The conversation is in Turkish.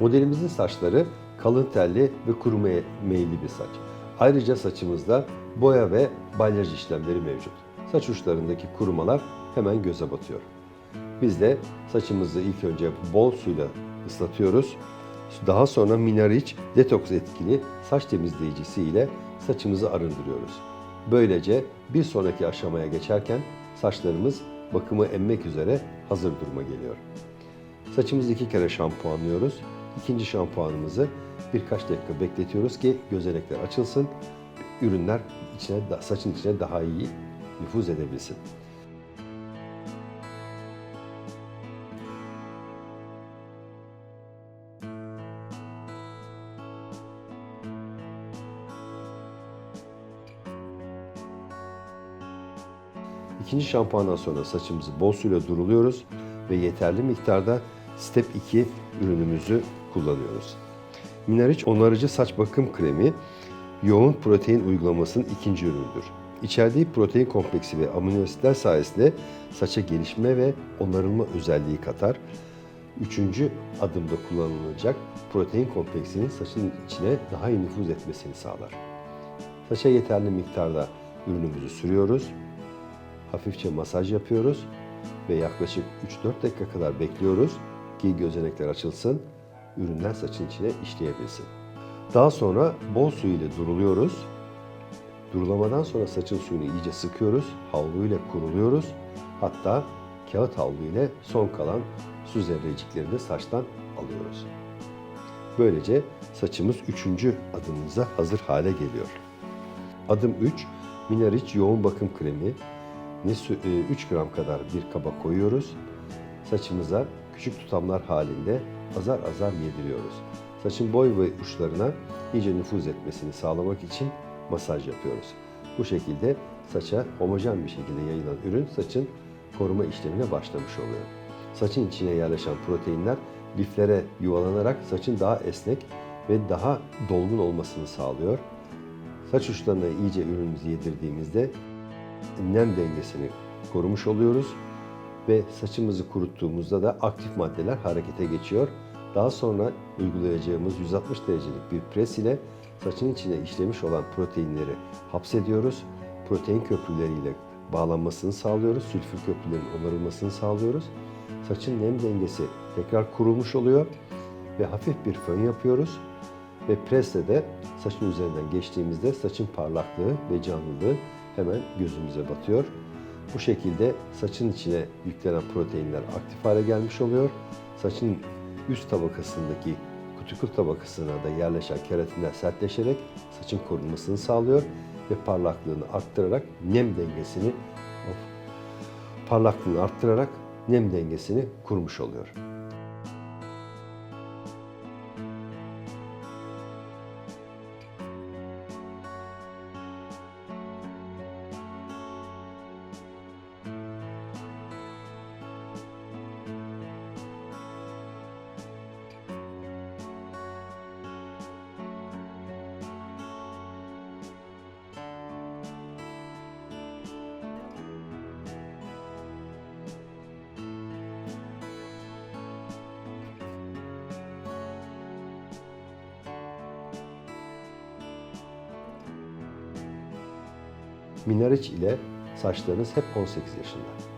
Modelimizin saçları kalın telli ve kurumaya meyilli bir saç. Ayrıca saçımızda boya ve balyaj işlemleri mevcut. Saç uçlarındaki kurumalar hemen göze batıyor. Biz de saçımızı ilk önce bol suyla ıslatıyoruz. Daha sonra Minariç detoks etkili saç temizleyicisi ile saçımızı arındırıyoruz. Böylece bir sonraki aşamaya geçerken saçlarımız bakımı emmek üzere hazır duruma geliyor. Saçımızı iki kere şampuanlıyoruz. İkinci şampuanımızı birkaç dakika bekletiyoruz ki gözenekler açılsın. Ürünler içine, saçın içine daha iyi nüfuz edebilsin. İkinci şampuandan sonra saçımızı bol suyla duruluyoruz ve yeterli miktarda Step 2 ürünümüzü kullanıyoruz. Minariç onarıcı saç bakım kremi yoğun protein uygulamasının ikinci ürünüdür. İçerdiği protein kompleksi ve amino asitler sayesinde saça gelişme ve onarılma özelliği katar. Üçüncü adımda kullanılacak protein kompleksinin saçın içine daha iyi nüfuz etmesini sağlar. Saça yeterli miktarda ürünümüzü sürüyoruz hafifçe masaj yapıyoruz ve yaklaşık 3-4 dakika kadar bekliyoruz ki gözenekler açılsın, ürünler saçın içine işleyebilsin. Daha sonra bol su ile duruluyoruz. Durulamadan sonra saçın suyunu iyice sıkıyoruz, havlu ile kuruluyoruz. Hatta kağıt havlu ile son kalan su zerreciklerini de saçtan alıyoruz. Böylece saçımız üçüncü adımımıza hazır hale geliyor. Adım 3, Minariç yoğun bakım kremi, 3 gram kadar bir kaba koyuyoruz. Saçımıza küçük tutamlar halinde azar azar yediriyoruz. Saçın boy ve uçlarına iyice nüfuz etmesini sağlamak için masaj yapıyoruz. Bu şekilde saça homojen bir şekilde yayılan ürün saçın koruma işlemine başlamış oluyor. Saçın içine yerleşen proteinler liflere yuvalanarak saçın daha esnek ve daha dolgun olmasını sağlıyor. Saç uçlarına iyice ürünümüzü yedirdiğimizde nem dengesini korumuş oluyoruz ve saçımızı kuruttuğumuzda da aktif maddeler harekete geçiyor. Daha sonra uygulayacağımız 160 derecelik bir pres ile saçın içine işlemiş olan proteinleri hapsediyoruz. Protein köprüleriyle bağlanmasını sağlıyoruz. Sülfür köprülerinin onarılmasını sağlıyoruz. Saçın nem dengesi tekrar kurulmuş oluyor ve hafif bir fön yapıyoruz. Ve presle de saçın üzerinden geçtiğimizde saçın parlaklığı ve canlılığı hemen gözümüze batıyor. Bu şekilde saçın içine yüklenen proteinler aktif hale gelmiş oluyor. Saçın üst tabakasındaki kutikül tabakasına da yerleşen keratinler sertleşerek saçın korunmasını sağlıyor ve parlaklığını arttırarak nem dengesini of, parlaklığını arttırarak nem dengesini kurmuş oluyor. Minariç ile saçlarınız hep 18 yaşında.